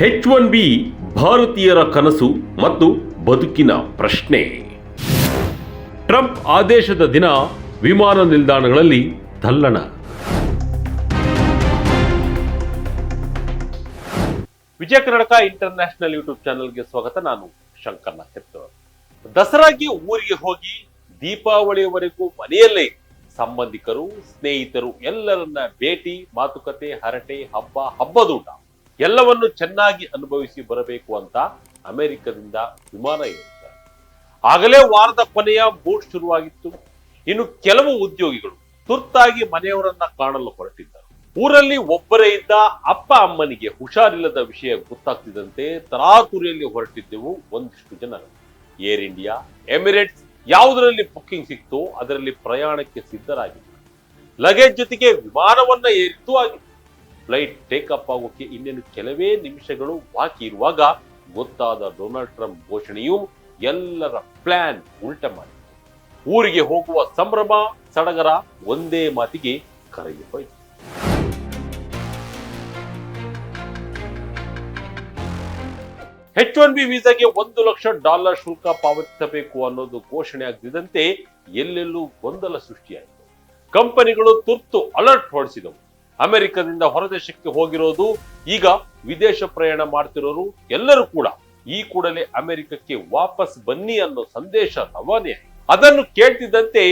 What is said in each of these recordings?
ಹೆಚ್ one B ಭಾರತೀಯರ ಕನಸು ಮತ್ತು ಬದುಕಿನ ಪ್ರಶ್ನೆ. ಟ್ರಂಪ್ ಆದೇಶದ ದಿನ ವಿಮಾನ ನಿಲ್ದಾಣಗಳಲ್ಲಿ ತಲ್ಲಣ. ವಿಜಯ ಕರ್ನಾಟಕ ಇಂಟರ್ನ್ಯಾಷನಲ್ ಯೂಟ್ಯೂಬ್ ಚಾನೆಲ್ಗೆ ಸ್ವಾಗತ. ನಾನು ಶಂಕರ್ನ ನಕ್ಷತ್ರ ದಸರಾಗೆ ಊರಿಗೆ ಹೋಗಿ ದೀಪಾವಳಿಯವರೆಗೂ ಮನೆಯಲ್ಲೇ ಸಂಬಂಧಿಕರು, ಸ್ನೇಹಿತರು ಎಲ್ಲರನ್ನ ಭೇಟಿ, ಮಾತುಕತೆ, ಹರಟೆ, ಹಬ್ಬ, ಹಬ್ಬದೂಟ. ಎಲ್ಲವನ್ನು ಚೆನ್ನಾಗಿ ಅನುಭವಿಸಿ ಬರಬೇಕು ಅಂತ ಅಮೆರಿಕದಿಂದ ವಿಮಾನ ಇರುತ್ತೆ ಆಗಲೇ ವಾರದ ಕೊನೆಯ ಬೂಟ್ ಶುರುವಾಗಿತ್ತು. ಇನ್ನು ಕೆಲವು ಉದ್ಯೋಗಿಗಳು ತುರ್ತಾಗಿ ಮನೆಯವರನ್ನ ಕಾಣಲು ಹೊರಟಿದ್ದರು. ಊರಲ್ಲಿ ಒಬ್ಬರೇ ಇದ್ದ ಅಪ್ಪ ಅಮ್ಮನಿಗೆ ಹುಷಾರಿಲ್ಲದ ವಿಷಯ ಗೊತ್ತಾಗ್ತಿದ್ದಂತೆ ತರಾತುರಿಯಲ್ಲಿ ಹೊರಟಿದ್ದೆವು ಒಂದಿಷ್ಟು ಜನ ಏರ್ ಇಂಡಿಯಾ, ಎಮಿರೇಟ್ಸ್ ಯಾವುದರಲ್ಲಿ ಬುಕ್ಕಿಂಗ್ ಸಿಕ್ತೋ ಅದರಲ್ಲಿ ಪ್ರಯಾಣಕ್ಕೆ ಸಿದ್ಧರಾಗಿತ್ತು ಲಗೇಜ್ ಜೊತೆಗೆ ವಿಮಾನವನ್ನ ಏರಿದ್ದು ಆಗಿತ್ತು. ಫ್ಲೈಟ್ ಅಪ್ ಆಗೋಕೆ ಇನ್ನೇನು ಕೆಲವೇ ನಿಮಿಷಗಳು ಬಾಕಿ ಇರುವಾಗ ಗೊತ್ತಾದ ಡೊನಾಲ್ಡ್ ಟ್ರಂಪ್ ಘೋಷಣೆಯು ಎಲ್ಲರ ಪ್ಲಾನ್ ಉಲ್ಟ ಮಾಡಿ ಊರಿಗೆ ಹೋಗುವ ಸಂಭ್ರಮ, ಸಡಗರ ಒಂದೇ ಮಾತಿಗೆ ಕರಗಿ ಎಚ್ ಒನ್ ಬಿ ವೀಸಾಗೆ ಒಂದು ಲಕ್ಷ ಡಾಲರ್ ಶುಲ್ಕ ಪಾವತಿಸಬೇಕು ಅನ್ನೋದು ಘೋಷಣೆ ಆಗದಿದ್ದಂತೆ ಎಲ್ಲೆಲ್ಲೂ ಗೊಂದಲ ಸೃಷ್ಟಿಯಾಯಿತು. ಕಂಪನಿಗಳು ತುರ್ತು ಅಲರ್ಟ್ ಹೊರಡಿಸಿದವು. ಅಮೆರಿಕದಿಂದ ಹೊರದೇಶಕ್ಕೆ ಹೋಗಿರೋದು, ಈಗ ವಿದೇಶ ಪ್ರಯಾಣ ಮಾಡ್ತಿರೋರು ಎಲ್ಲರೂ ಕೂಡ ಈ ಕೂಡಲೇ ಅಮೆರಿಕಕ್ಕೆ ವಾಪಸ್ ಬನ್ನಿ ಅನ್ನೋ ಸಂದೇಶ ರವಾನೆ ಅದನ್ನು ಕೇಳ್ತಿದ್ದಂತೆ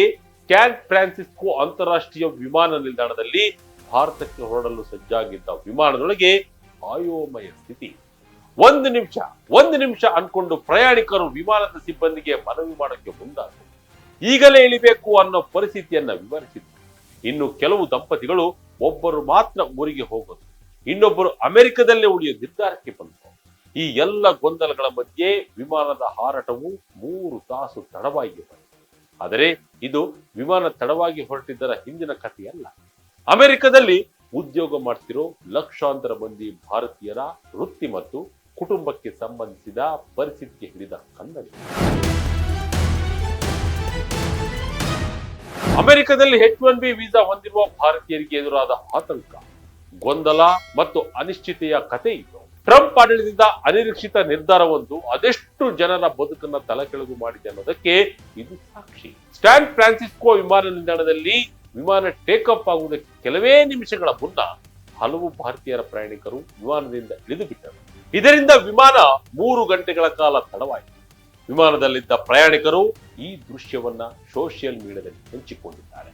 ಕ್ಯಾನ್ ಫ್ರಾನ್ಸಿಸ್ಕೋ ಅಂತಾರಾಷ್ಟ್ರೀಯ ವಿಮಾನ ನಿಲ್ದಾಣದಲ್ಲಿ ಭಾರತಕ್ಕೆ ಹೊರಡಲು ಸಜ್ಜಾಗಿದ್ದ ವಿಮಾನದೊಳಗೆ ಆಯೋಮಯ ಸ್ಥಿತಿ. ಒಂದು ನಿಮಿಷ ಒಂದು ನಿಮಿಷ ಅನ್ಕೊಂಡು ಪ್ರಯಾಣಿಕರು ವಿಮಾನದ ಸಿಬ್ಬಂದಿಗೆ ಮನವಿ ಮಾಡಕ್ಕೆ ಮುಂದಾದರು. ಈಗಲೇ ಇಳಿಬೇಕು ಅನ್ನೋ ಪರಿಸ್ಥಿತಿಯನ್ನ ವಿವರಿಸಿದ್ರು. ಇನ್ನು ಕೆಲವು ದಂಪತಿಗಳು ಒಬ್ಬರು ಮಾತ್ರ ಊರಿಗೆ ಹೋಗೋದು. ಇನ್ನೊಬ್ಬರು ಅಮೆರಿಕದಲ್ಲೇ ಉಳಿಯೋ ನಿರ್ಧಾರಕ್ಕೆ ಬಂತು ಈ ಎಲ್ಲ ಗೊಂದಲಗಳ ಮಧ್ಯೆ ವಿಮಾನದ ಹಾರಾಟವು ಮೂರು ತಾಸು ತಡವಾಗಿ ಬಂತು. ಆದರೆ ಇದು ವಿಮಾನ ತಡವಾಗಿ ಹೊರಟಿದ್ದರ ಹಿಂದಿನ ಕಥೆಯಲ್ಲ. ಅಮೆರಿಕದಲ್ಲಿ ಉದ್ಯೋಗ ಮಾಡ್ತಿರೋ ಲಕ್ಷಾಂತರ ಮಂದಿ ಭಾರತೀಯರ ವೃತ್ತಿ ಮತ್ತು ಕುಟುಂಬಕ್ಕೆ ಸಂಬಂಧಿಸಿದ ಪರಿಸ್ಥಿತಿಗೆ ಹಿಡಿದ ಕನ್ನಡಿ. ಅಮೆರಿಕದಲ್ಲಿ ಹೆಚ್ ಒನ್ ಬಿ ವೀಸಾ ಹೊಂದಿರುವ ಭಾರತೀಯರಿಗೆ ಎದುರಾದ ಆತಂಕ, ಗೊಂದಲ ಮತ್ತು ಅನಿಶ್ಚಿತೆಯ ಕತೆ ಇದು. ಟ್ರಂಪ್ ಆಡಳಿತದ ಅನಿರೀಕ್ಷಿತ ನಿರ್ಧಾರವೊಂದು ಅದೆಷ್ಟು ಜನರ ಬದುಕನ್ನ ತಲೆಕೆಳಗು ಮಾಡಿದೆ ಅನ್ನೋದಕ್ಕೆ ಇದು ಸಾಕ್ಷಿ. ಸ್ಟ್ಯಾನ್ ಫ್ರಾನ್ಸಿಸ್ಕೋ ವಿಮಾನ ನಿಲ್ದಾಣದಲ್ಲಿ ವಿಮಾನ ಟೇಕ್ ಆಫ್ ಆಗುವುದಕ್ಕೆ ಕೆಲವೇ ನಿಮಿಷಗಳ ಮುನ್ನ ಹಲವು ಭಾರತೀಯರ ಪ್ರಯಾಣಿಕರು ವಿಮಾನದಿಂದ ಇಳಿದು ಬಿಟ್ಟರು ಇದರಿಂದ ವಿಮಾನ ಮೂರು ಗಂಟೆಗಳ ಕಾಲ ತಡವಾಯಿತು. ವಿಮಾನದಲ್ಲಿದ್ದ ಪ್ರಯಾಣಿಕರು ಈ ದೃಶ್ಯವನ್ನ ಸೋಷಿಯಲ್ ಮೀಡಿಯಾದಲ್ಲಿ ಹಂಚಿಕೊಂಡಿದ್ದಾರೆ.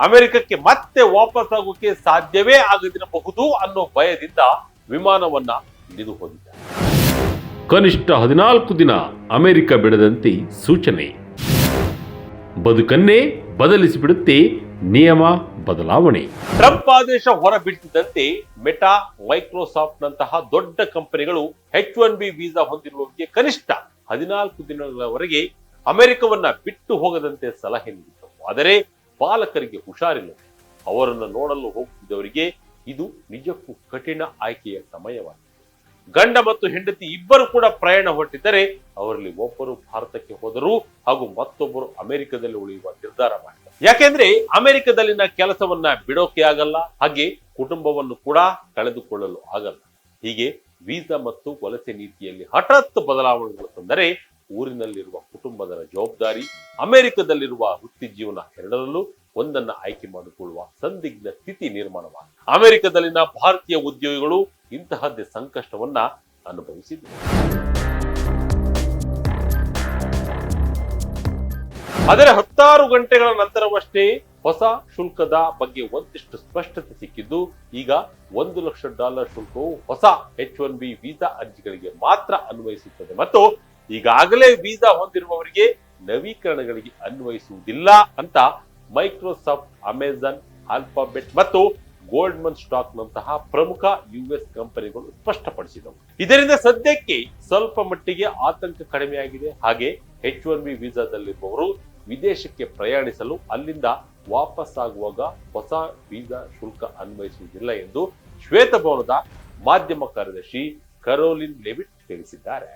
ಅಮೆರಿಕಕ್ಕೆ ಮತ್ತೆ ವಾಪಸ್ ಆಗೋಕೆ ಸಾಧ್ಯವೇ ಆಗದಿರಬಹುದು ಅನ್ನೋ ಭಯದಿಂದ ವಿಮಾನವನ್ನ ಇಳಿದು ಹೋಗಿದ್ದಾರೆ. ಕನಿಷ್ಠ ಹದಿನಾಲ್ಕು ದಿನ ಅಮೆರಿಕ ಬಿಡದಂತೆ ಸೂಚನೆ. ಬದುಕನ್ನೇ ಬದಲಿಸಿಬಿಡುತ್ತೆ ನಿಯಮ ಬದಲಾವಣೆ. ಟ್ರಂಪ್ ಆದೇಶ ಹೊರಬಿಟ್ಟಿದ್ದಂತೆ ಮೆಟಾ ಮೈಕ್ರೋಸಾಫ್ಟ್ ನಂತಹ ದೊಡ್ಡ ಕಂಪನಿಗಳು ಹೆಚ್ ಒನ್ ಬಿ ವೀಸಾ ಹೊಂದಿರುವವರಿಗೆ ಕನಿಷ್ಠ ಹದಿನಾಲ್ಕು ದಿನಗಳವರೆಗೆ ಅಮೆರಿಕವನ್ನ ಬಿಟ್ಟು ಹೋಗದಂತೆ ಸಲಹೆ ನೀಡಿದ್ದವು ಆದರೆ ಪಾಲಕರಿಗೆ ಹುಷಾರಿಲ್ಲ. ಅವರನ್ನು ನೋಡಲು ಹೋಗುತ್ತಿದ್ದವರಿಗೆ ಇದು ನಿಜಕ್ಕೂ ಕಠಿಣ ಆಯ್ಕೆಯ ಸಮಯವಾಗಿದೆ. ಗಂಡ ಮತ್ತು ಹೆಂಡತಿ ಇಬ್ಬರು ಕೂಡ ಪ್ರಯಾಣ ಹೊರಟಿದ್ದರೆ ಅವರಲ್ಲಿ ಒಬ್ಬರು ಭಾರತಕ್ಕೆ ಹೋದರು ಹಾಗೂ ಮತ್ತೊಬ್ಬರು ಅಮೆರಿಕದಲ್ಲಿ ಉಳಿಯುವ ನಿರ್ಧಾರ ಮಾಡಿದರು ಯಾಕೆಂದ್ರೆ ಅಮೆರಿಕದಲ್ಲಿನ ಕೆಲಸವನ್ನ ಬಿಡೋಕೆ ಆಗಲ್ಲ, ಹಾಗೆ ಕುಟುಂಬವನ್ನು ಕೂಡ ಕಳೆದುಕೊಳ್ಳಲು ಆಗಲ್ಲ. ಹೀಗೆ ವೀಸಾ ಮತ್ತು ವಲಸೆ ನೀತಿಯಲ್ಲಿ ಹಠಾತ್ ಬದಲಾವಣೆಗಳು ತಂದರೆ ಊರಿನಲ್ಲಿರುವ ಕುಟುಂಬದ ಜವಾಬ್ದಾರಿ ಅಮೆರಿಕದಲ್ಲಿರುವ ವೃತ್ತಿ ಜೀವನ ಎರಡರಲ್ಲೂ ಒಂದನ್ನ ಆಯ್ಕೆ ಮಾಡಿಕೊಳ್ಳುವ ಸಂದಿಗ್ಧ ಸ್ಥಿತಿ ನಿರ್ಮಾಣವಾಗಿದೆ. ಅಮೆರಿಕದಲ್ಲಿನ ಭಾರತೀಯ ಉದ್ಯೋಗಿಗಳು ಇಂತಹದ್ದೇ ಸಂಕಷ್ಟವನ್ನ ಅನುಭವಿಸಿದ್ದು ಆದರೆ ಹತ್ತಾರು ಗಂಟೆಗಳ ನಂತರವಷ್ಟೇ ಹೊಸ ಶುಲ್ಕದ ಬಗ್ಗೆ ಒಂದಿಷ್ಟು ಸ್ಪಷ್ಟತೆ ಸಿಕ್ಕಿದ್ದು, ಈಗ ಒಂದು ಲಕ್ಷ ಡಾಲರ್ ಶುಲ್ಕವು ಹೊಸ ಎಚ್ ಒನ್ ಬಿ ವೀಸಾ ಅರ್ಜಿಗಳಿಗೆ ಮಾತ್ರ ಅನ್ವಯಿಸುತ್ತದೆ. ಮತ್ತು ಈಗಾಗಲೇ ವೀಸಾ ಹೊಂದಿರುವವರಿಗೆ ನವೀಕರಣಗಳಿಗೆ ಅನ್ವಯಿಸುವುದಿಲ್ಲ ಅಂತ ಮೈಕ್ರೋಸಾಫ್ಟ್, ಅಮೆಜಾನ್, ಆಲ್ಫಾಬೆಟ್ ಮತ್ತು ಗೋಲ್ಡ್ಮನ್ ಸ್ಟಾಕ್ ನಂತಹ ಪ್ರಮುಖ ಯುಎಸ್ ಕಂಪನಿಗಳು ಸ್ಪಷ್ಟಪಡಿಸಿದವು. ಇದರಿಂದ ಸದ್ಯಕ್ಕೆ ಸ್ವಲ್ಪ ಮಟ್ಟಿಗೆ ಆತಂಕ ಕಡಿಮೆಯಾಗಿದೆ. ಹಾಗೆ ಎಚ್ ಒನ್ ಬಿ ವೀಸಾದಲ್ಲಿರುವವರು ವಿದೇಶಕ್ಕೆ ಪ್ರಯಾಣಿಸಲು ಅಲ್ಲಿಂದ ವಾಪಸ್ ಆಗುವಾಗ ಹೊಸ ವೀಸಾ ಶುಲ್ಕ ಅನ್ವಯಿಸುವುದಿಲ್ಲ ಎಂದು ಶ್ವೇತಭವನದ ಮಾಧ್ಯಮ ಕಾರ್ಯದರ್ಶಿ ಕರೋಲಿನ್ ಲೆವಿಟ್ ತಿಳಿಸಿದ್ದಾರೆ.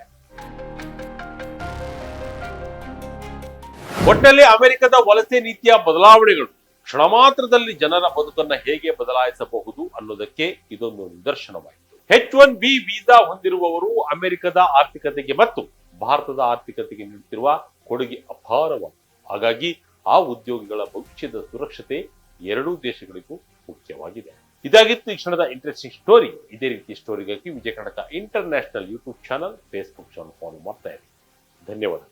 ಒಟ್ಟಲ್ಲಿ ಅಮೆರಿಕದ ವಲಸೆ ನೀತಿಯ ಬದಲಾವಣೆಗಳು ಕ್ಷಣ ಮಾತ್ರದಲ್ಲಿ ಜನರ ಬದುಕನ್ನ ಹೇಗೆ ಬದಲಾಯಿಸಬಹುದು ಅನ್ನೋದಕ್ಕೆ ಇದೊಂದು ನಿದರ್ಶನವಾಯಿತು. ಹೆಚ್ ಒನ್ ಬಿ ವೀಸಾ ಹೊಂದಿರುವವರು ಅಮೆರಿಕದ ಆರ್ಥಿಕತೆಗೆ ಮತ್ತು ಭಾರತದ ಆರ್ಥಿಕತೆಗೆ ನೀಡುತ್ತಿರುವ ಕೊಡುಗೆ ಅಪಾರವಾಗಿದೆ. ಹಾಗಾಗಿ ಆ ಉದ್ಯೋಗಿಗಳ ಭವಿಷ್ಯದ ಸುರಕ್ಷತೆ ಎರಡೂ ದೇಶಗಳಿಗೂ ಮುಖ್ಯವಾಗಿದೆ. ಇದಾಗಿತ್ತು ಈ ಕ್ಷಣದ ಇಂಟ್ರೆಸ್ಟಿಂಗ್ ಸ್ಟೋರಿ ಇದೇ ರೀತಿ ಸ್ಟೋರಿಗಾಗಿ Vijaya Karnataka international YouTube channel Facebook channel follow ಮಾಡ್ತಾ ಇರಿ. ಧನ್ಯವಾದ